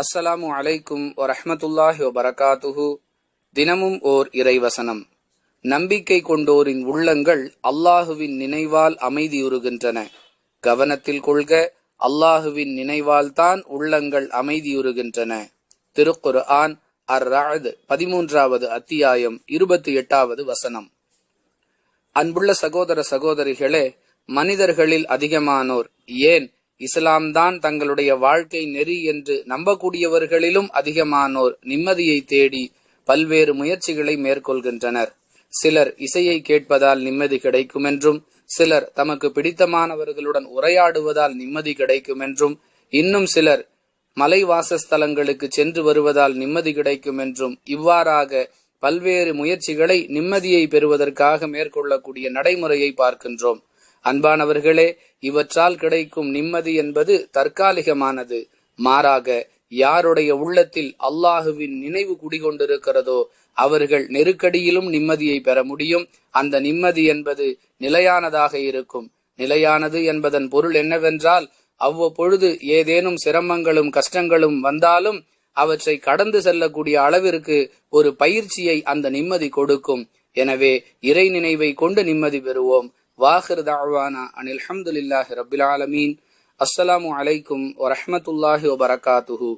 அஸ்ஸலாமு அலைக்கும் வரஹமத்துல்லாஹி வபரகாத்துஹு. தினமும் ஓர் இறைவசனம். நம்பிக்கை கொண்டோரின் உள்ளங்கள் அல்லாஹுவின் நினைவால் அமைதியுறுகின்றன. கவனத்தில் கொள்க அல்லாஹுவின் நினைவால் தான் உள்ளங்கள் அமைதியுறுகின்றன. திருக்குர் ஆன் அர் ரஅத் பதிமூன்றாவது அத்தியாயம் இருபத்தி எட்டாவது வசனம். அன்புள்ள சகோதர சகோதரிகளே மனிதர்களில் அதிகமானோர் ஏன் இஸ்லாம் தான் தங்களுடைய வாழ்க்கை நெறி என்று நம்பக்கூடியவர்களிலும் அதிகமானோர் நிம்மதியை தேடி பல்வேறு முயற்சிகளை மேற்கொள்கின்றனர். சிலர் இசையை கேட்பதால் நிம்மதி கிடைக்கும் என்றும் சிலர் தமக்கு பிடித்தமானவர்களுடன் உரையாடுவதால் நிம்மதி கிடைக்கும் என்றும் இன்னும் சிலர் மலை வாசஸ்தலங்களுக்கு சென்று வருவதால் நிம்மதி கிடைக்கும் என்றும் இவ்வாறாக பல்வேறு முயற்சிகளை நிம்மதியை பெறுவதற்காக மேற்கொள்ளக்கூடிய நடைமுறையை பார்க்கின்றோம். அன்பானவர்களே இவற்றால் கிடைக்கும் நிம்மதி என்பது தற்காலிகமானது. மாறாக யாருடைய உள்ளத்தில் அல்லாஹுவின் நினைவு குடிகொண்டிருக்கிறதோ அவர்கள் நெருக்கடியிலும் நிம்மதியை பெற முடியும். அந்த நிம்மதி என்பது நிலையானதாக இருக்கும். நிலையானது என்பதன் பொருள் என்னவென்றால் அவ்வப்பொழுது ஏதேனும் சிரமங்களும் கஷ்டங்களும் வந்தாலும் அவற்றை கடந்து செல்லக்கூடிய அளவிற்கு ஒரு பயிற்சியை அந்த நிம்மதி கொடுக்கும். எனவே இறை நினைவை கொண்டு நிம்மதி பெறுவோம். வாஹிர் தாவானா அனில் அஹமதுல்லாஹி ரபில் ஆலமீன் அஸ்ஸலாமு அலைக்கும் வரஹமத்துல்லாஹி வபரகாத்துஹு